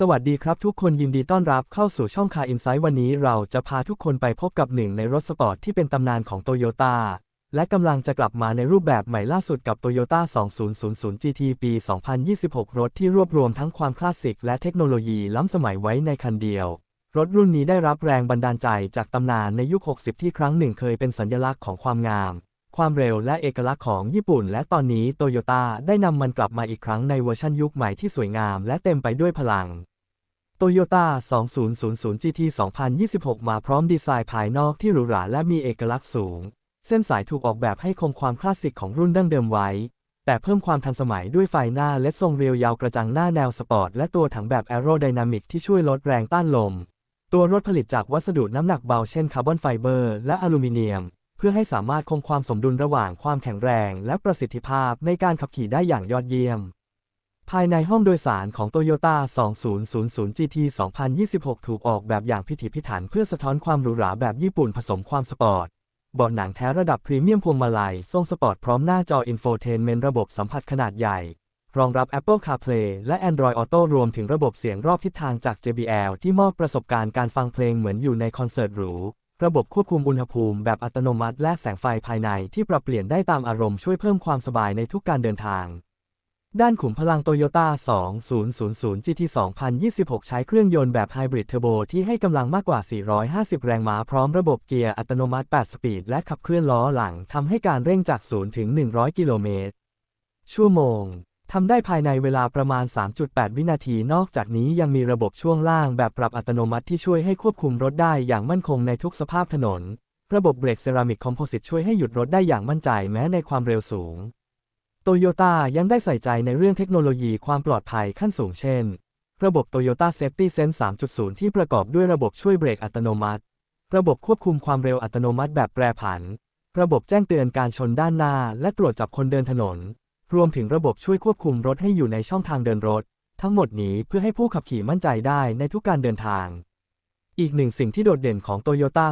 สวัสดีครับทุกคนยินดีต้อนรับเข้าสู่ช่องคาอินไซต์วันนี้เราจะพาทุกคนไปพบกับหนึ่งในรถสปอร์ตที่เป็นตำนานของโตโยต้าและกำลังจะกลับมาในรูปแบบใหม่ล่าสุดกับ Toyota 2000 GT ปี 2026 รถที่รวบรวมทั้งความคลาสสิกและเทคโนโลยีล้ำสมัยไว้ในคันเดียว รถรุ่นนี้ได้รับแรงบันดาลใจจากตำนานในยุค 60 ที่ครั้งหนึ่งเคยเป็นสัญลักษณ์ของความงาม ความเร็วและเอกลักษณ์ของญี่ปุ่น และตอนนี้โตโยต้าได้นำมันกลับมาอีกครั้งในเวอร์ชันยุคใหม่ที่สวยงามและเต็มไปด้วยพลังโตโยต้า2000 GT 2026 มาพร้อมดีไซน์ภายนอกที่หรูหราและมีเอกลักษณ์สูง เส้นสายถูกออกแบบให้คงความคลาสสิกของรุ่นดั้งเดิมไว้ แต่เพิ่มความทันสมัยด้วยไฟหน้าและทรงเรียวยาวกระจังหน้าแนวสปอร์ตและตัวถังแบบแอโรไดนามิกที่ช่วยลดแรงต้านลม ตัวรถผลิตจากวัสดุน้ำหนักเบาเช่นคาร์บอนไฟเบอร์และอลูมิเนียม เพื่อให้สามารถคงความสมดุลระหว่างความแข็งแรง และประสิทธิภาพในการขับขี่ได้อย่างยอดเยี่ยม ภายในห้องโดยสารของ Toyota 2000 GT 2026 ถูกออกแบบอย่างพิถีพิถันเพื่อสะท้อนความหรูหราแบบญี่ปุ่นผสมความสปอร์ตบาะหนังแท้ระดับพรีเมียมพวงมาลัย ทรงสปอร์ตพร้อมหน้าจออินโฟเทนเมนต์ระบบสัมผัสขนาดใหญ่ รองรับ Apple CarPlay และ Android Auto รวมถึงระบบเสียงรอบทิศทางจาก JBL ที่มอบประสบการณ์การฟังเพลงเหมือนอยู่ในคอนเสิร์ตหรู ระบบควบคุมอุณหภูมิแบบอัตโนมัติและแสงไฟภายในที่ปรับเปลี่ยนได้ตามอารมณ์ช่วยเพิ่มความสบายในทุกการเดินทาง ด้านขุมพลังโตโยต้า 2000 GT 2026 ใช้เครื่องยนต์แบบไฮบริดเทอร์โบที่ให้กำลังมากกว่า 450 แรงม้าพร้อมระบบเกียร์อัตโนมัติ 8 สปีด และขับเคลื่อนล้อหลังทำให้การเร่งจาก 0 ถึง 100 กิโลเมตร ชั่วโมง ทำได้ภายในเวลาประมาณ 3.8 วินาที นอกจากนี้ยังมีระบบช่วงล่างแบบปรับอัตโนมัติที่ช่วยให้ควบคุมรถได้อย่างมั่นคงในทุกสภาพถนน ระบบเบรกเซรามิกคอมโพสิตช่วยให้หยุดรถได้อย่างมั่นใจแม้ในความเร็วสูง โตโยต้ายังได้ใส่ใจในเรื่องเทคโนโลยีความปลอดภัยขั้นสูงเช่น ระบบ Toyota Safety Sense 3.0 ที่ประกอบด้วยระบบช่วยเบรกอัตโนมัติ ระบบควบคุมความเร็วอัตโนมัติแบบแปรผัน ระบบแจ้งเตือนการชนด้านหน้า และตรวจจับคนเดินถนน รวมถึงระบบช่วยควบคุมรถให้อยู่ในช่องทางเดินรถ ทั้งหมดนี้เพื่อให้ผู้ขับขี่มั่นใจได้ในทุกการเดินทาง อีกหนึ่งสิ่งที่โดดเด่นของ Toyota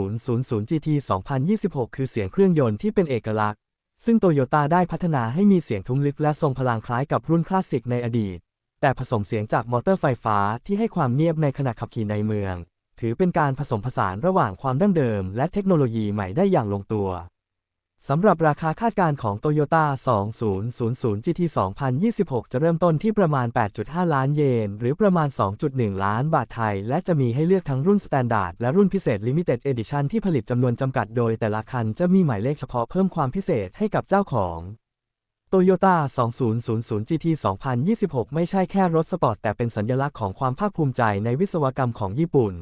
2000 GT 2026 คือเสียงเครื่องยนต์ที่เป็นเอกลักษณ์ ซึ่งโตโยต้าได้พัฒนาให้มีเสียงทุ้มลึกและทรงพลังคล้ายกับรุ่นคลาสสิกในอดีต แต่ผสมเสียงจากมอเตอร์ไฟฟ้าที่ให้ความเงียบในขณะขับขี่ในเมือง ถือเป็นการผสมผสานระหว่างความดั้งเดิม และเทคโนโลยีใหม่ได้อย่างลงตัว สำหรับราคาคาดการณ์ของ Toyota 2000 GT 2026 จะเริ่มต้นที่ประมาณ 8.5 ล้านเยน หรือประมาณ 2.1 ล้านบาทไทย และจะมีให้เลือกทั้งรุ่น Standard และรุ่นพิเศษ Limited Edition ที่ผลิตจำนวนจำกัดโดยแต่ละคันจะมีหมายเลขเฉพาะเพิ่มความพิเศษให้กับเจ้าของ Toyota 2000 GT 2026 ไม่ใช่แค่รถสปอร์ตแต่เป็นสัญลักษณ์ของความภาคภูมิใจในวิศวกรรมของญี่ปุ่น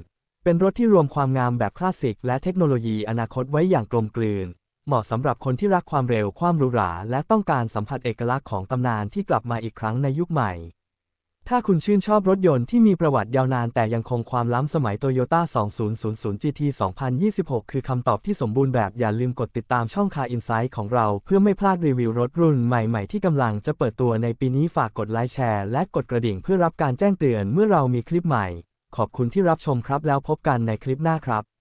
เป็นรถที่รวมความงามแบบคลาสสิกและเทคโนโลยีอนาคตไว้อย่างกลมกลืน เหมาะสำหรับคนที่รักความเร็วความหรูหราและต้องการสัมผัสเอกลักษณ์ของตำนานที่กลับมาอีกครั้งในยุคใหม่ ถ้าคุณชื่นชอบรถยนต์ที่มีประวัติยาวนานแต่ยังคงความล้ำสมัย Toyota 2000 GT 2026 คือคำตอบที่สมบูรณ์แบบอย่าลืมกดติดตามช่อง Car Insight ของเราเพื่อไม่พลาดรีวิวรถรุ่นใหม่ๆ ที่กำลังจะเปิดตัวในปีนี้ฝากกดไลค์แชร์และกดกระดิ่งเพื่อรับการแจ้งเตือนเมื่อเรามีคลิปใหม่ ขอบคุณที่รับชมครับแล้วพบกันในคลิปหน้าครับ